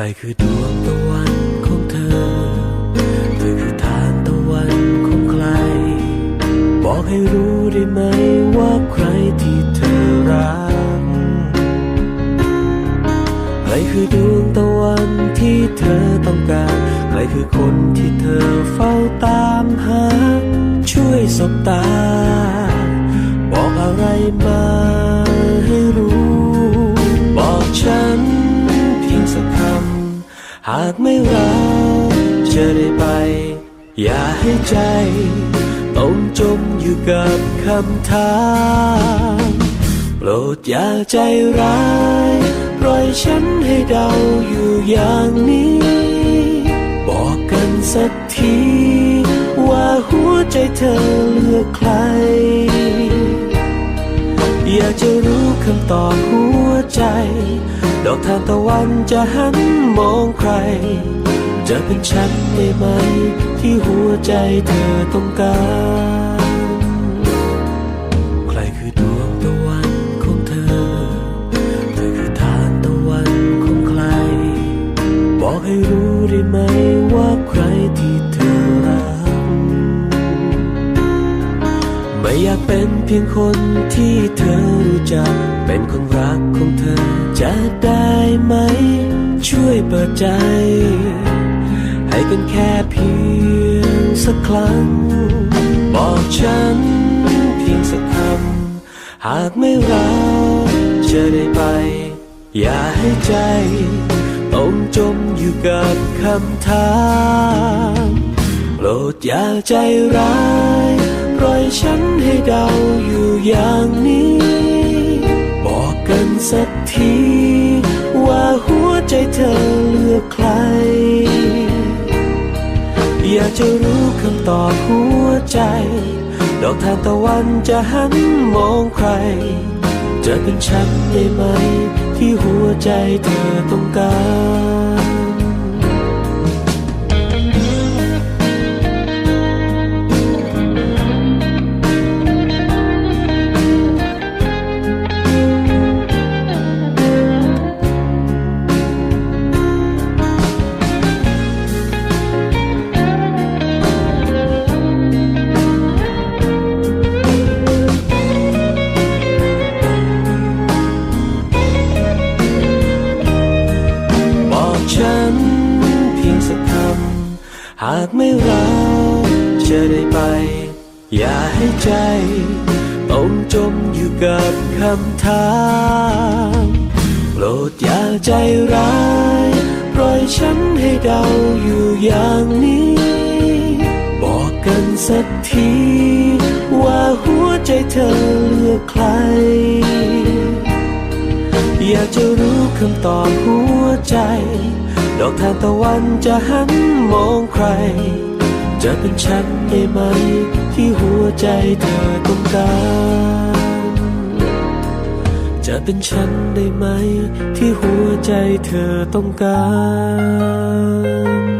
รคือดวงตะวันของเธอ เธอคือทานตะวันของใคร บอกให้รู้ได้ไหมว่าใครที่เธอรัก ใครคือดวงตะวันที่เธอต้องการ ใครคือคนที่เธอเฝ้าตามหา ช่วยสบตา หากไม่รักจะได้ไป อย่าให้ใจ ต้องจมอยู่กับคำถามโปรดอย่าใจร้ายปล่อยฉันให้เดาอยู่อย่างนี้ บอกกันสักที ว่าหัวใจเธอเลือกใคร อยากจะรู้คำตอบหัวใจ ดอกทานตะวันจะหันมองใคร จะเป็นฉันได้ไหม ที่หัวใจเธอต้องการ ใครคือดวงตะวันของเธอ เธอคือทานตะวันของใคร บอกให้รู้ได้ไหมว่าใครที่เธอ อยากเป็นเพียงคนที่เธอรู้จักเป็นคนรักของเธอจะได้ไหม ช่วยเปิดใจ ให้กันแค่เพียงสักครั้ง บอกฉันเพียงสักคำหากไม่รักจะได้ไป อย่าให้ใจต้องจมอยู่กับคำถามโปรดอย่าใจร้าย ปล่อยฉันให้เดาอยู่อย่างนี้ บอกกันสักที ว่าหัวใจเธอเลือกใคร อยากจะรู้คำตอบหัวใจ ดอกทานตะวันจะหันมองใคร จะเป็นฉันได้ไหม ที่หัวใจเธอต้องการ หากไม่รักจะได้ไป อย่าให้ใจต้องจมอยู่กับคำถามโปรดอย่าใจร้ายปล่อยฉันให้เดาอยู่อย่างนี้ บอกกันสักที ว่าหัวใจเธอเลือกใคร อยากจะรู้คำตอบหัวใจ ดอกทานตะวันจะหันมองใคร จะเป็นฉันได้ไหม ที่หัวใจเธอต้องการ จะเป็นฉันได้ไหม ที่หัวใจเธอต้องการ